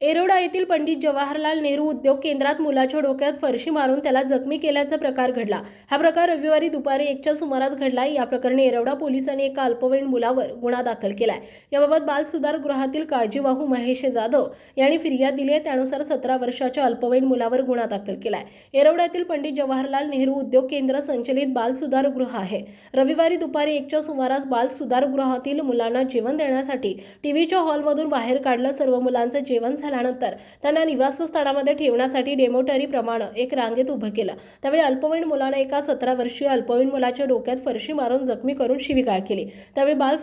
एरोडा येथील पंडित जवाहरलाल नेहरू उद्योग केंद्रात मुलाच्या डोक्यात फरशी मारून त्याला जखमी केल्याचा प्रकार घडला. हा प्रकार रविवारी दुपारी एकच्या सुमारास घडला. या प्रकरणी एरोडा पोलिसांनी एका अल्पवयीन मुलावर गुन्हा दाखल केलाय. याबाबत बाल सुधार गृहातील काळजीवाहू महेश जाधव यांनी फिर्याद दिली आहे. त्यानुसार सतरा वर्षाच्या अल्पवयीन मुलावर गुन्हा दाखल केलाय. एरोड्यातील पंडित जवाहरलाल नेहरू उद्योग केंद्र संचलित बाल सुधार गृह आहे. रविवारी दुपारी एकच्या सुमारास बाल सुधार गृहातील मुलांना जेवण देण्यासाठी टीव्हीच्या हॉलमधून बाहेर काढलं. सर्व मुलांचं जेवण झाल्यानंतर त्यांना निवासस्थानामध्ये ठेवण्यासाठी डेमोटरीप्रमाणे एक रांगेत उभं केलं. त्यावेळी अल्पवयीन मुलाने एका सतरा वर्षीय अल्पवयीन मुलाच्या डोक्यात फरशी मारून जखमी करून शिविगाळ केली. त्यावेळी बाल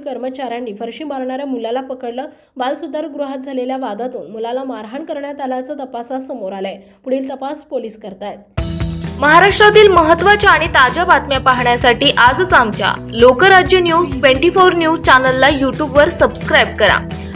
कर्मचाऱ्यांनी फरशी मारणाऱ्या मुलाला पकडलं. बाल झालेल्या वादातून मुलाला मारहाण करण्यात आल्याचं तपासात समोर आलंय. पुढील तपास पोलीस करतायत. महाराष्ट्रातील महत्त्वाच्या आणि ताज्या बातम्या पाहण्यासाठी आजच आमच्या Lokrajya news twenty four news चॅनलला यूट्यूबवर सबस्क्राईब करा.